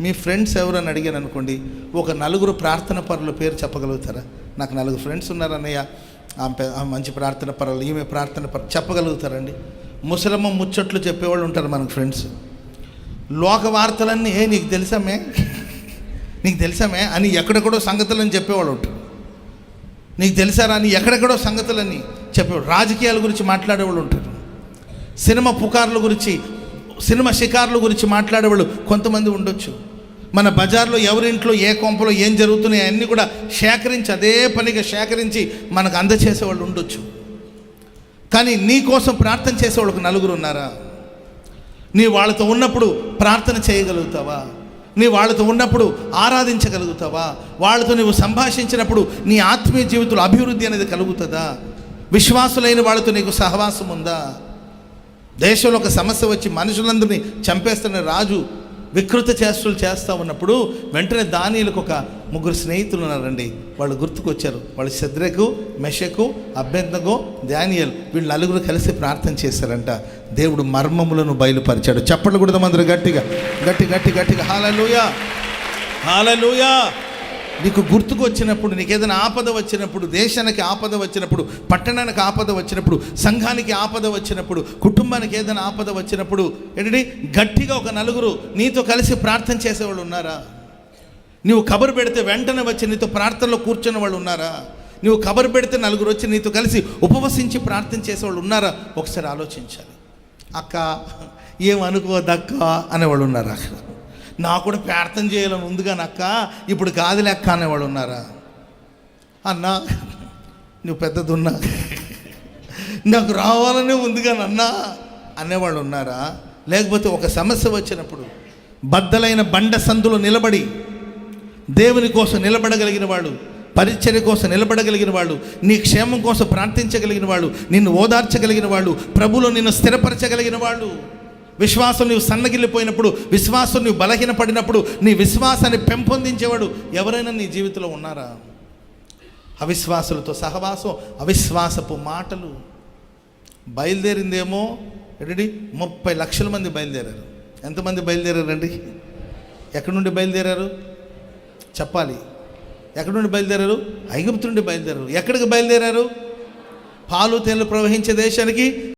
మీ friends ఎవరని అడిగాను అనుకోండి ఒక నలుగురు ప్రార్థన పరుల పేరు చెప్పగలుగుతారా? నాకు నలుగురు ఫ్రెండ్స్ ఉన్నారన్నయ్య ఆమె మంచి ప్రార్థన పరులు ఈమె ప్రార్థన పరులు చెప్పగలుగుతారండి. ముసలమ్మ ముచ్చట్లు చెప్పేవాళ్ళు ఉంటారు మనకు ఫ్రెండ్స్. లోక వార్తలన్నీ ఏ నీకు తెలుసామే? నీకు తెలుసామే? అని ఎక్కడెక్కడో సంగతులని చెప్పేవాళ్ళు ఉంటారు. నీకు తెలుసారా అని ఎక్కడెక్కడో సంగతులని చెప్పేవాడు రాజకీయాల గురించి మాట్లాడేవాళ్ళు ఉంటారు. సినిమా పుకార్ల గురించి సినిమా షికార్ల గురించి మాట్లాడేవాళ్ళు కొంతమంది ఉండొచ్చు. మన బజార్లో ఎవరింట్లో ఏ కొంపలో ఏం జరుగుతున్నాయి అన్నీ కూడా సేకరించి అదే పనిగా సేకరించి మనకు అందచేసేవాళ్ళు ఉండొచ్చు. కానీ నీ కోసం ప్రార్థన చేసేవాళ్ళకు నలుగురు ఉన్నారా? నీ వాళ్ళతో ఉన్నప్పుడు ప్రార్థన చేయగలుగుతావా? నీ వాళ్ళతో ఉన్నప్పుడు ఆరాధించగలుగుతావా? వాళ్ళతో నువ్వు సంభాషించినప్పుడు నీ ఆత్మీయ జీవితంలో అభివృద్ధి అనేది కలుగుతుందా? విశ్వాసులైన వాళ్ళతో నీకు సహవాసం ఉందా? దేశంలో ఒక సమస్య వచ్చి మనుషులందరినీ చంపేస్తున్న రాజు వికృత చేష్టలు చేస్తూ ఉన్నప్పుడు వెంటనే దానిలకు ఒక ముగ్గురు స్నేహితులు ఉన్నారండి. వాళ్ళు గుర్తుకొచ్చారు. వాళ్ళు శద్రకు మెషకు అభ్యంతకు దానియల్ వీళ్ళు నలుగురు కలిసి ప్రార్థన చేశారంట. దేవుడు మర్మములను బయలుపరిచాడు. చెప్పలు కూడా మందరు గట్టిగా. గట్టి గట్టి గట్టిగా. హాలూయా హాలూయా నీకు గుర్తుకు వచ్చినప్పుడు నీకు ఏదైనా ఆపద వచ్చినప్పుడు దేశానికి ఆపద వచ్చినప్పుడు పట్టణానికి ఆపద వచ్చినప్పుడు సంఘానికి ఆపద వచ్చినప్పుడు కుటుంబానికి ఏదైనా ఆపద వచ్చినప్పుడు ఏంటంటే గట్టిగా ఒక నలుగురు నీతో కలిసి ప్రార్థన చేసేవాళ్ళు ఉన్నారా? నువ్వు కబరు పెడితే వెంటనే వచ్చి నీతో ప్రార్థనలో కూర్చున్న వాళ్ళు ఉన్నారా? నువ్వు కబరు పెడితే నలుగురు వచ్చి నీతో కలిసి ఉపవసించి ప్రార్థన చేసేవాళ్ళు ఉన్నారా? ఒకసారి ఆలోచించాలి. అక్క ఏమనుకోదక్క అనేవాళ్ళు ఉన్నారా నాకు కూడా ప్రార్థన చేయాలని ఉందిగా నక్క ఇప్పుడు కాదు లెక్క అనేవాడు ఉన్నారా? అన్నా నువ్వు పెద్దదున్నా. నాకు రావాలనే ఉంది కానీ అన్నా అనేవాళ్ళు ఉన్నారా? లేకపోతే ఒక సమస్య వచ్చినప్పుడు బద్దలైన బండ సందులో నిలబడి దేవుని కోసం నిలబడగలిగిన వాళ్ళు పరిచర్య కోసం నిలబడగలిగిన వాళ్ళు నీ క్షేమం కోసం ప్రార్థించగలిగిన వాళ్ళు నిన్ను ఓదార్చగలిగిన వాళ్ళు ప్రభులో నిన్ను స్థిరపరచగలిగిన వాళ్ళు. విశ్వాసం నువ్వు సన్నగిల్లిపోయినప్పుడు విశ్వాసం నువ్వు బలహీనపడినప్పుడు నీ విశ్వాసాన్ని పెంపొందించేవాడు ఎవరైనా నీ జీవితంలో ఉన్నారా? అవిశ్వాసులతో సహవాసం అవిశ్వాసపు మాటలు. బయలుదేరిందేమో ఏంటండి ముప్పై లక్షల మంది బయలుదేరారు. ఎంతమంది బయలుదేరారండి? ఎక్కడి నుండి బయలుదేరారు? చెప్పాలి. ఎక్కడి నుండి బయలుదేరారు? ఐగుప్తు నుండి బయలుదేరారు. ఎక్కడికి బయలుదేరారు? పాలు తేనెలు ప్రవహించే దేశానికి